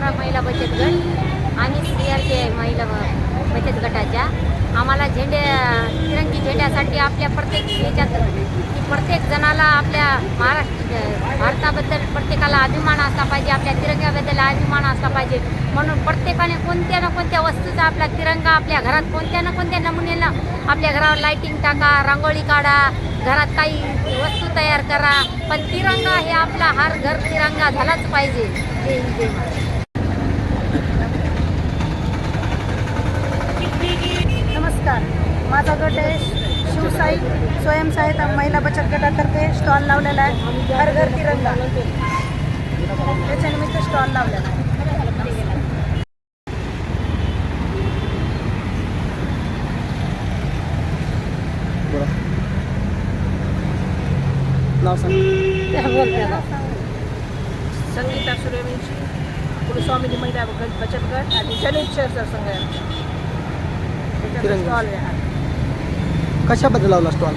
सातारा महिला बचत गट आणि सी आर महिला बचत गटाच्या. आम्हाला झेंडे तिरंगी झेंड्यासाठी आपल्या प्रत्येक ह्याच्यात की प्रत्येक जणाला आपल्या महाराष्ट्र भारताबद्दल प्रत्येकाला अभिमान असला पाहिजे आपल्या तिरंग्याबद्दल अभिमान असला पाहिजे. म्हणून प्रत्येकाने कोणत्या ना कोणत्या वस्तूचा आपला तिरंगा आपल्या घरात कोणत्या ना कोणत्या नमुन्यानं आपल्या घरावर लाईटिंग टाका रांगोळी काढा घरात काही वस्तू तयार करा. पण तिरंगा हे आपला हर घर तिरंगा झालाच पाहिजे. जय जय महाराष्ट्र. नमस्कार माझा गट आहे शिवसाई स्वयंसहायता महिला बचत गटातर्फे स्टॉल लावलेला आहे. हर घर तिरंगा. त्याच्यानिमित्त स्टॉल लावलेला आहे. बोला नाव सांग. संगीता सूर्यवंशी कुलस्वामिनी महिला बचत गट आणि जनित शहर संघ. स्टॉल आहे. कशाबद्दल लावला स्टॉल